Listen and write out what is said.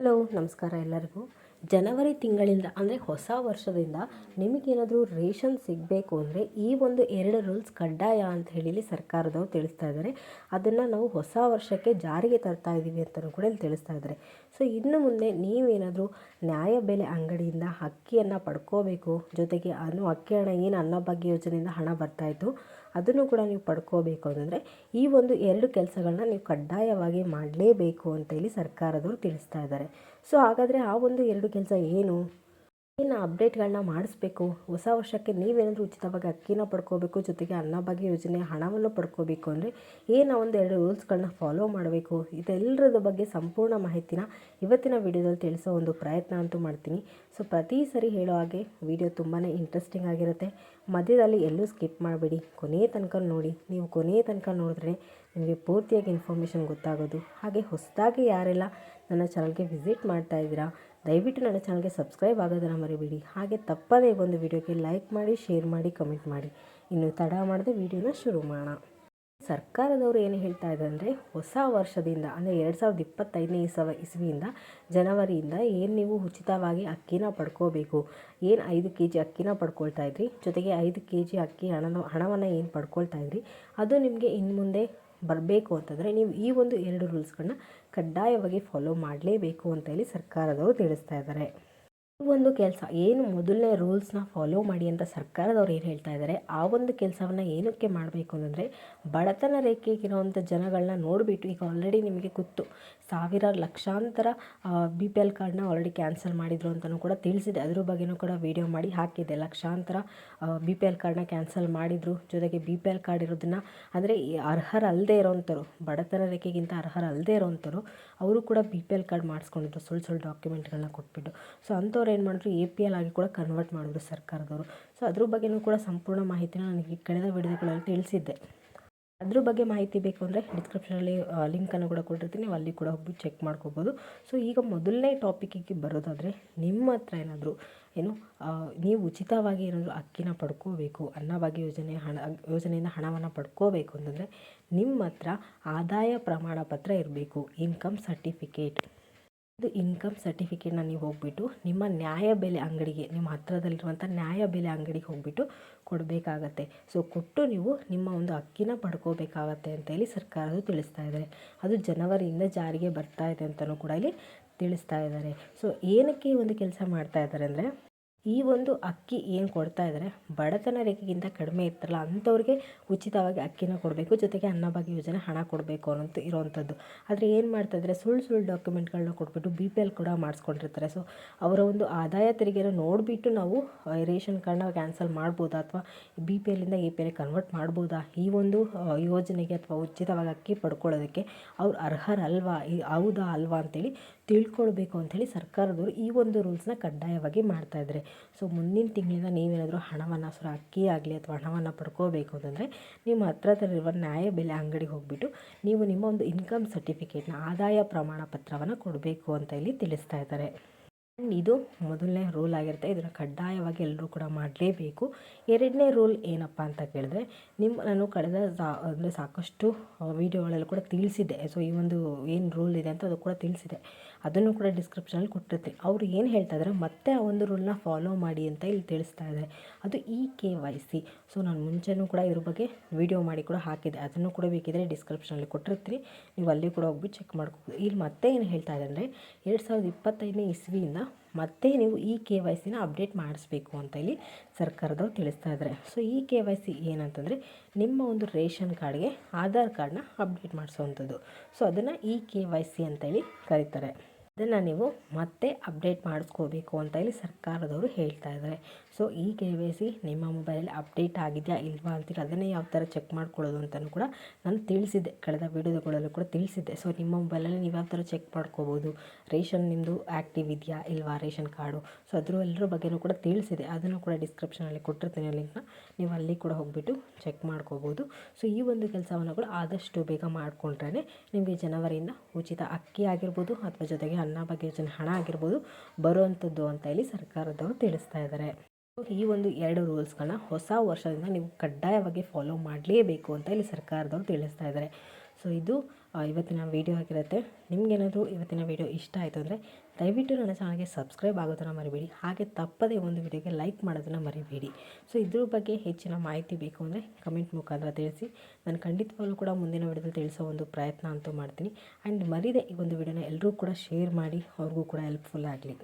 Hello, ನಮಸ್ಕಾರ ಎಲ್ಲರಿಗೂ. ಜನವರಿ ತಿಂಗಳಿಂದ, ಅಂದರೆ ಹೊಸ ವರ್ಷದಿಂದ ನಿಮಗೇನಾದರೂ ರೇಷನ್ ಸಿಗಬೇಕು ಅಂದರೆ ಈ ಒಂದು ಎರಡು ರೂಲ್ಸ್ ಕಡ್ಡಾಯ ಅಂತ ಹೇಳಿ ಸರ್ಕಾರದವರು ತಿಳಿಸ್ತಾ ಇದ್ದಾರೆ. ಅದನ್ನು ನಾವು ಹೊಸ ವರ್ಷಕ್ಕೆ ಜಾರಿಗೆ ತರ್ತಾ ಇದ್ದೀವಿ ಅಂತಲೂ ಕೂಡ ಇಲ್ಲಿ ತಿಳಿಸ್ತಾ ಇದ್ದಾರೆ. ಸೊ, ಇನ್ನು ಮುಂದೆ ನೀವೇನಾದರೂ ನ್ಯಾಯ ಬೆಲೆ ಅಂಗಡಿಯಿಂದ ಅಕ್ಕಿಯನ್ನು ಪಡ್ಕೋಬೇಕು, ಜೊತೆಗೆ ಅನ್ನು ಅಕ್ಕಿ ಹಣ ಏನು ಅನ್ನಭಾಗ್ಯ ಯೋಜನೆಯಿಂದ ಹಣ ಬರ್ತಾಯಿತ್ತು ಅದನ್ನು ಕೂಡ ನೀವು ಪಡ್ಕೋಬೇಕು ಅಂತಂದರೆ ಈ ಒಂದು ಎರಡು ಕೆಲಸಗಳನ್ನ ನೀವು ಕಡ್ಡಾಯವಾಗಿ ಮಾಡಲೇಬೇಕು ಅಂತ ಹೇಳಿ ಸರ್ಕಾರದವರು ತಿಳಿಸ್ತಾ ಇದ್ದಾರೆ. ಸೊ ಹಾಗಾದರೆ ಆ ಒಂದು ಎರಡು ಕೆಲಸ ಏನು? ಏನು ಅಪ್ಡೇಟ್ಗಳನ್ನ ಮಾಡಿಸ್ಬೇಕು. ಹೊಸ ವರ್ಷಕ್ಕೆ ನೀವೇನಾದರೂ ಉಚಿತವಾಗಿ ಅಕ್ಕಿನ ಪಡ್ಕೋಬೇಕು, ಜೊತೆಗೆ ಅನ್ನಭಾಗ್ಯ ಯೋಜನೆ, ಹಣವನ್ನು ಪಡ್ಕೋಬೇಕು ಅಂದರೆ ಏನು ಒಂದು ಎರಡು ರೂಲ್ಸ್ಗಳನ್ನ ಫಾಲೋ ಮಾಡಬೇಕು. ಇದೆಲ್ಲರದ ಬಗ್ಗೆ ಸಂಪೂರ್ಣ ಮಾಹಿತಿನ ಇವತ್ತಿನ ವಿಡಿಯೋದಲ್ಲಿ ತಿಳಿಸೋ ಒಂದು ಪ್ರಯತ್ನ ಅಂತೂ ಮಾಡ್ತೀನಿ. ಸೊ ಪ್ರತಿ ಸರಿ ಹೇಳೋ ಹಾಗೆ ವಿಡಿಯೋ ತುಂಬಾ ಇಂಟ್ರೆಸ್ಟಿಂಗ್ ಆಗಿರುತ್ತೆ. ಮಧ್ಯದಲ್ಲಿ ಎಲ್ಲೂ ಸ್ಕಿಪ್ ಮಾಡಬೇಡಿ. ಕೊನೆಯ ತನಕ ನೋಡಿ. ನೀವು ಕೊನೆಯ ತನಕ ನೋಡಿದ್ರೆ ನಿಮಗೆ ಪೂರ್ತಿಯಾಗಿ ಇನ್ಫಾರ್ಮೇಷನ್ ಗೊತ್ತಾಗೋದು. ಹಾಗೆ ಹೊಸದಾಗಿ ಯಾರೆಲ್ಲ ನನ್ನ ಚಾನಲ್ಗೆ ವಿಸಿಟ್ ಮಾಡ್ತಾ ಇದ್ದೀರಾ, ದಯವಿಟ್ಟು ನನ್ನ ಚಾನಲ್ಗೆ ಸಬ್ಸ್ಕ್ರೈಬ್ ಆಗೋದನ್ನು ಮರಿಬೇಡಿ. ಹಾಗೆ ತಪ್ಪದೇ ಒಂದು ವಿಡಿಯೋಗೆ ಲೈಕ್ ಮಾಡಿ ಶೇರ್ ಮಾಡಿ ಕಮೆಂಟ್ ಮಾಡಿ. ಇನ್ನು ತಡ ಮಾಡದೆ ವಿಡಿಯೋನ ಶುರು ಮಾಡೋಣ. ಸರ್ಕಾರದವರು ಏನು ಹೇಳ್ತಾ ಇದ್ದಾರೆ ಅಂದರೆ ಹೊಸ ವರ್ಷದಿಂದ, ಅಂದರೆ ಎರಡು ಸಾವಿರದ ಇಪ್ಪತ್ತೈದನೇ ಇಸವ ಇಸ್ವಿಯಿಂದ ಜನವರಿಯಿಂದ ಏನು ನೀವು ಉಚಿತವಾಗಿ ಅಕ್ಕಿನ ಪಡ್ಕೋಬೇಕು? ಏನು ಐದು ಕೆ ಜಿ ಅಕ್ಕಿನ ಪಡ್ಕೊಳ್ತಾ ಇದ್ರಿ? ಜೊತೆಗೆ ಐದು ಕೆ ಜಿ ಅಕ್ಕಿ ಹಣನ ಹಣವನ್ನು ಏನು ಪಡ್ಕೊಳ್ತಾ ಇದ್ರಿ? ಅದು ನಿಮಗೆ ಇನ್ನು ಮುಂದೆ ಬರಬೇಕು ಅಂತಂದರೆ ನೀವು ಈ ಒಂದು ಎರಡು ರೂಲ್ಸ್ಗಳನ್ನ ಕಡ್ಡಾಯವಾಗಿ ಫಾಲೋ ಮಾಡಲೇಬೇಕು ಅಂತ ಹೇಳಿ ಸರ್ಕಾರದವರು ತಿಳಿಸ್ತಾ ಇದ್ದಾರೆ. ಒಂದು ಕೆಲಸ, ಏನು ಮೊದಲನೇ ರೂಲ್ಸ್ನ ಫಾಲೋ ಮಾಡಿ ಅಂತ ಸರ್ಕಾರದವ್ರು ಏನು ಹೇಳ್ತಾ ಇದ್ದಾರೆ ಆ ಒಂದು ಕೆಲಸವನ್ನು ಏನಕ್ಕೆ ಮಾಡಬೇಕು ಅಂತಂದರೆ, ಬಡತನ ರೇಖೆಗಿರುವಂಥ ಜನಗಳನ್ನ ನೋಡಿಬಿಟ್ಟು, ಈಗ ಆಲ್ರೆಡಿ ನಿಮಗೆ ಗೊತ್ತು, ಸಾವಿರಾರು ಲಕ್ಷಾಂತರ ಬಿ ಪಿ ಎಲ್ ಕಾರ್ಡ್ನ ಆಲ್ರೆಡಿ ಕ್ಯಾನ್ಸಲ್ ಮಾಡಿದರು ಅಂತಲೂ ಕೂಡ ತಿಳಿಸಿದೆ. ಅದ್ರ ಬಗ್ಗೆಯೂ ಕೂಡ ವಿಡಿಯೋ ಮಾಡಿ ಹಾಕಿದೆ. ಲಕ್ಷಾಂತರ ಬಿ ಪಿ ಎಲ್ ಕಾರ್ಡ್ನ ಕ್ಯಾನ್ಸಲ್ ಮಾಡಿದರು. ಜೊತೆಗೆ ಬಿ ಪಿ ಎಲ್ ಕಾರ್ಡ್ ಇರೋದನ್ನು, ಅಂದರೆ ಅರ್ಹರಲ್ಲದೆ ಇರೋವಂಥವ್ರು ಬಡತನ ರೇಖೆಗಿಂತ ಅರ್ಹರಲ್ಲದೆ ಇರೋವಂಥವ್ರು ಅವರು ಕೂಡ ಬಿ ಪಿ ಎಲ್ ಕಾರ್ಡ್ ಮಾಡಿಸ್ಕೊಂಡಿದ್ರು, ಸುಳ್ಳು ಸುಳ್ಳು ಡಾಕ್ಯುಮೆಂಟ್ಗಳನ್ನ ಕೊಟ್ಬಿಟ್ಟು. ಸೊ ಅಂಥವ್ರು ಏನು ಮಾಡಿದ್ರು ಎ ಪಿ ಎಲ್ ಆಗಿ ಕೂಡ ಕನ್ವರ್ಟ್ ಮಾಡಿದ್ರು ಸರ್ಕಾರದವರು. ಸೊ ಅದ್ರ ಬಗ್ಗೆಯೂ ಕೂಡ ಸಂಪೂರ್ಣ ಮಾಹಿತಿನ ನನಗೆ ಕಳೆದ ವಿಡಿಯೋಗಳಲ್ಲಿ ತಿಳಿಸಿದ್ದೆ. ಅದ್ರ ಬಗ್ಗೆ ಮಾಹಿತಿ ಬೇಕು ಅಂದರೆ ಡಿಸ್ಕ್ರಿಪ್ಷನಲ್ಲಿ ಲಿಂಕನ್ನು ಕೂಡ ಕೊಟ್ಟಿರ್ತೀನಿ. ನೀವು ಅಲ್ಲಿ ಕೂಡ ಹೋಗಿ ಚೆಕ್ ಮಾಡ್ಕೋಬೋದು. ಸೊ ಈಗ ಮೊದಲನೇ ಟಾಪಿಕ್ಕಿಗೆ ಬರೋದಾದರೆ ನಿಮ್ಮ ಹತ್ರ ಏನಾದರೂ, ಏನು ನೀವು ಉಚಿತವಾಗಿ ಏನಾದರೂ ಅಕ್ಕಿನ ಪಡ್ಕೋಬೇಕು, ಅನ್ನಭಾಗ್ಯ ಯೋಜನೆ, ಹಣ, ಯೋಜನೆಯಿಂದ ಹಣವನ್ನು ಪಡ್ಕೋಬೇಕು ಅಂತಂದರೆ ನಿಮ್ಮ ಹತ್ರ ಆದಾಯ ಪ್ರಮಾಣ ಪತ್ರ ಇರಬೇಕು ಇನ್ಕಮ್ ಸರ್ಟಿಫಿಕೇಟ್ ಇದು ಇನ್ಕಮ್ ಸರ್ಟಿಫಿಕೇಟ್ನ ನೀವು ಹೋಗ್ಬಿಟ್ಟು ನಿಮ್ಮ ನ್ಯಾಯಬೆಲೆ ಅಂಗಡಿಗೆ, ನಿಮ್ಮ ಹತ್ರದಲ್ಲಿರುವಂಥ ನ್ಯಾಯಬೆಲೆ ಅಂಗಡಿಗೆ ಹೋಗ್ಬಿಟ್ಟು ಕೊಡಬೇಕಾಗತ್ತೆ. ಸೊ ಕೊಟ್ಟು ನೀವು ನಿಮ್ಮ ಒಂದು ಅಕ್ಕಿನ ಪಡ್ಕೋಬೇಕಾಗತ್ತೆ ಅಂತ ಹೇಳಿ ಸರ್ಕಾರವು ತಿಳಿಸ್ತಾ ಇದ್ದಾರೆ. ಅದು ಜನವರಿಯಿಂದ ಜಾರಿಗೆ ಬರ್ತಾ ಇದೆ ಅಂತಲೂ ಕೂಡ ಇಲ್ಲಿ ತಿಳಿಸ್ತಾ ಇದ್ದಾರೆ. ಸೊ ಏನಕ್ಕೆ ಒಂದು ಕೆಲಸ ಮಾಡ್ತಾ ಇದ್ದಾರೆ ಅಂದರೆ ಈ ಒಂದು ಅಕ್ಕಿ ಏನು ಕೊಡ್ತಾ ಇದ್ದಾರೆ ಬಡತನ ರೇಖೆಗಿಂತ ಕಡಿಮೆ ಇರ್ತಲ್ಲ ಅಂಥವ್ರಿಗೆ ಉಚಿತವಾಗಿ ಅಕ್ಕಿನ ಕೊಡಬೇಕು, ಜೊತೆಗೆ ಅನ್ನಭಾಗ್ಯ ಯೋಜನೆ ಹಣ ಕೊಡಬೇಕು ಅನ್ನೋದು ಇರೋವಂಥದ್ದು. ಆದರೆ ಏನು ಮಾಡ್ತಾಯಿದ್ರೆ ಸುಳ್ಳು ಸುಳ್ಳು ಡಾಕ್ಯುಮೆಂಟ್ಗಳನ್ನ ಕೊಟ್ಬಿಟ್ಟು ಬಿ ಪಿ ಎಲ್ ಕೂಡ ಮಾಡಿಸ್ಕೊಂಡಿರ್ತಾರೆ. ಸೊ ಅವರ ಒಂದು ಆದಾಯ ತೆರಿಗೆನ ನೋಡಿಬಿಟ್ಟು ನಾವು ರೇಷನ್ ಕಾರ್ಡ್ನ ಕ್ಯಾನ್ಸಲ್ ಮಾಡ್ಬೋದಾ, ಅಥವಾ ಬಿ ಪಿ ಎಲ್ಲಿಂದ ಎ ಪಿ ಎಲ್ ಕನ್ವರ್ಟ್ ಮಾಡ್ಬೋದಾ, ಈ ಒಂದು ಯೋಜನೆಗೆ ಅಥವಾ ಉಚಿತವಾಗಿ ಅಕ್ಕಿ ಪಡ್ಕೊಳ್ಳೋದಕ್ಕೆ ಅವ್ರು ಅರ್ಹರಲ್ವಾ ಹೌದಾ, ಅಲ್ವಾ ಅಂತೇಳಿ ತಿಳ್ಕೊಳ್ಬೇಕು ಅಂಥೇಳಿ ಸರ್ಕಾರದವರು ಈ ಒಂದು ರೂಲ್ಸ್ನ ಕಡ್ಡಾಯವಾಗಿ ಮಾಡ್ತಾಯಿದ್ದಾರೆ ಸೊ ಮುಂದಿನ ತಿಂಗಳಿಂದ ನೀವೇನಾದರೂ ಹಣವನ್ನು ಸುರ ಅಕ್ಕಿ ಆಗಲಿ ಅಥವಾ ಹಣವನ್ನು ಪಡ್ಕೋಬೇಕು ಅಂತಂದರೆ ನಿಮ್ಮ ಹತ್ರದಲ್ಲಿರುವ ನ್ಯಾಯಬೆಲೆ ಅಂಗಡಿಗೆ ಹೋಗಿಬಿಟ್ಟು ನೀವು ನಿಮ್ಮ ಒಂದು ಇನ್ಕಮ್ ಸರ್ಟಿಫಿಕೇಟ್ನ ಆದಾಯ ಪ್ರಮಾಣ ಪತ್ರವನ್ನು ಕೊಡಬೇಕು ಅಂತ ಇಲ್ಲಿ ತಿಳಿಸ್ತಾ ಇದ್ದಾರೆ. ಇದು ಮೊದಲನೇ ರೂಲ್ ಆಗಿರುತ್ತೆ. ಇದನ್ನು ಕಡ್ಡಾಯವಾಗಿ ಎಲ್ಲರೂ ಕೂಡ ಮಾಡಲೇಬೇಕು. ಎರಡನೇ ರೂಲ್ ಏನಪ್ಪ ಅಂತ ಕೇಳಿದ್ರೆ ನಿಮ್ಮ ನಾನು ಕಳೆದ ಸಾ, ಅಂದರೆ ಸಾಕಷ್ಟು ವೀಡಿಯೋಗಳಲ್ಲಿ ಕೂಡ ತಿಳಿಸಿದ್ದೆ. ಸೊ ಈ ಒಂದು ಏನು ರೂಲ್ ಇದೆ ಅಂತ ಅದು ಕೂಡ ತಿಳಿಸಿದೆ. ಅದನ್ನು ಕೂಡ ಡಿಸ್ಕ್ರಿಪ್ಷನಲ್ಲಿ ಕೊಟ್ಟಿರ್ತೀನಿ. ಅವರು ಏನು ಹೇಳ್ತಾ ಇದ್ದಾರೆ ಮತ್ತೆ ಆ ಒಂದು ರೂಲ್ನ ಫಾಲೋ ಮಾಡಿ ಅಂತ ಇಲ್ಲಿ ತಿಳಿಸ್ತಾ ಇದೆ. ಅದು E K Y C. So ನಾನು ಮುಂಚೆನೂ ಕೂಡ ಇದ್ರ ಬಗ್ಗೆ ವಿಡಿಯೋ ಮಾಡಿ ಕೂಡ ಹಾಕಿದ್ದೆ. ಅದನ್ನು ಕೂಡ ಬೇಕಿದ್ರೆ ಡಿಸ್ಕ್ರಿಪ್ಷನಲ್ಲಿ ಕೊಟ್ಟಿರ್ತೀನಿ. ನೀವು ಅಲ್ಲಿ ಕೂಡ ಹೋಗ್ಬಿಟ್ಟು ಚೆಕ್ ಮಾಡ್ಕೋಬೋದು. ಇಲ್ಲಿ ಮತ್ತೆ ಏನು ಹೇಳ್ತಾ ಇದೆ ಅಂದರೆ, ಎರಡು ಸಾವಿರದ ಇಪ್ಪತ್ತೈದನೇ ಇಸ್ವಿಯಿಂದ ಮತ್ತೆ ನೀವು ಈ ಕೆ ವೈ ಸಿನ ಅಪ್ಡೇಟ್ ಮಾಡಿಸ್ಬೇಕು ಅಂತ ಇಲ್ಲಿ ಸರ್ಕಾರದವ್ರು ತಿಳಿಸ್ತಾ ಇದ್ದಾರೆ ಸೊ ಈ ಕೆ ವೈ ಸಿ ಏನಂತಂದರೆ, ನಿಮ್ಮ ಒಂದು ರೇಷನ್ ಕಾರ್ಡ್ಗೆ ಆಧಾರ್ ಕಾರ್ಡ್ನ ಅಪ್ಡೇಟ್ ಮಾಡಿಸೋವಂಥದ್ದು. ಸೊ ಅದನ್ನು ಇ ಕೆ ವೈ ಸಿ ಅಂತೇಳಿ ಕರೀತಾರೆ. ಅದನ್ನು ನೀವು ಮತ್ತೆ ಅಪ್ಡೇಟ್ ಮಾಡಿಸ್ಕೋಬೇಕು ಅಂತ ಹೇಳಿ ಸರ್ಕಾರದವರು ಹೇಳ್ತಾ ಇದ್ದಾರೆ ಸೊ ಈ ಕೆ ವೈ ಸಿ ನಿಮ್ಮ ಮೊಬೈಲಲ್ಲಿ ಅಪ್ಡೇಟ್ ಆಗಿದೆಯಾ ಇಲ್ವಾ ಅಂತೇಳಿ ಅದನ್ನೇ ಯಾವ ಥರ ಚೆಕ್ ಮಾಡ್ಕೊಳ್ಳೋದು ಅಂತಲೂ ಕೂಡ ನಾನು ತಿಳಿಸಿದ್ದೆ. ಕಳೆದ ವೀಡಿಯೋಗಳಲ್ಲೂ ಕೂಡ ತಿಳಿಸಿದ್ದೆ. ಸೊ ನಿಮ್ಮ ಮೊಬೈಲಲ್ಲಿ ನೀವು ಯಾವ ಥರ ಚೆಕ್ ಮಾಡ್ಕೋಬೋದು? ರೇಷನ್ ನಿಮ್ಮದು ಆ್ಯಕ್ಟಿವ್ ಇದೆಯಾ ಇಲ್ವಾ ರೇಷನ್ ಕಾರ್ಡು? ಸೊ ಅದ್ರ ಎಲ್ಲರ ಬಗ್ಗೆಯೂ ಕೂಡ ತಿಳಿಸಿದೆ ಅದನ್ನು ಕೂಡ ಡಿಸ್ಕ್ರಿಪ್ಷನಲ್ಲಿ ಕೊಟ್ಟಿರ್ತೀನಿ ಲಿಂಕ್ನ ನೀವು ಅಲ್ಲಿ ಕೂಡ ಹೋಗಿಬಿಟ್ಟು ಚೆಕ್ ಮಾಡ್ಕೋಬೋದು. ಸೊ ಈ ಒಂದು ಕೆಲಸವನ್ನು ಕೂಡ ಆದಷ್ಟು ಬೇಗ ಮಾಡಿಕೊಂಡ್ರೆ ನಿಮಗೆ ಜನವರಿಯಿಂದ ಉಚಿತ ಅಕ್ಕಿ ಆಗಿರ್ಬೋದು ಅಥವಾ ಜೊತೆಗೆ ಅನ್ನ ಬಗ್ಗೆ ಯೋಜನೆ ಹಣ ಆಗಿರ್ಬೋದು ಬರುವಂಥದ್ದು ಅಂತ ಹೇಳಿ ಸರ್ಕಾರದವರು ತಿಳಿಸ್ತಾ ಇದ್ದಾರೆ ಈ ಒಂದು ಎರಡು ರೂಲ್ಸ್ಗಳನ್ನ ಹೊಸ ವರ್ಷದಿಂದ ನೀವು ಕಡ್ಡಾಯವಾಗಿ ಫಾಲೋ ಮಾಡಲೇಬೇಕು ಅಂತ ಇಲ್ಲಿ ಸರ್ಕಾರದವರು ತಿಳಿಸ್ತಾ ಇದ್ದಾರೆ ಸೊ ಇದು ಇವತ್ತಿನ ವೀಡಿಯೋ ಆಗಿರುತ್ತೆ ನಿಮಗೇನಾದರೂ ಇವತ್ತಿನ ವೀಡಿಯೋ ಇಷ್ಟ ಆಯಿತು ಅಂದರೆ ದಯವಿಟ್ಟು ನನ್ನ ಚಾನಲ್ಗೆ ಸಬ್ಸ್ಕ್ರೈಬ್ ಆಗೋದನ್ನು ಮರಿಬೇಡಿ. ಹಾಗೆ ತಪ್ಪದೇ ಒಂದು ವಿಡಿಯೋಗೆ ಲೈಕ್ ಮಾಡೋದನ್ನು ಮರಿಬೇಡಿ. ಸೊ ಇದ್ರ ಬಗ್ಗೆ ಹೆಚ್ಚಿನ ಮಾಹಿತಿ ಬೇಕು ಅಂದರೆ ಕಮೆಂಟ್ ಮುಖಾಂತರ ತಿಳಿಸಿ. ನಾನು ಖಂಡಿತವಾಗ್ಲೂ ಕೂಡ ಮುಂದಿನ ವೀಡಿಯೋದಲ್ಲಿ ತಿಳಿಸೋ ಒಂದು ಪ್ರಯತ್ನ ಅಂತೂ ಮಾಡ್ತೀನಿ. ಆ್ಯಂಡ್ ಮರಿದೆ ಈ ಒಂದು ವಿಡಿಯೋನ ಎಲ್ಲರೂ ಕೂಡ ಶೇರ್ ಮಾಡಿ, ಅವ್ರಿಗೂ ಕೂಡ ಹೆಲ್ಪ್ಫುಲ್ ಆಗಲಿ.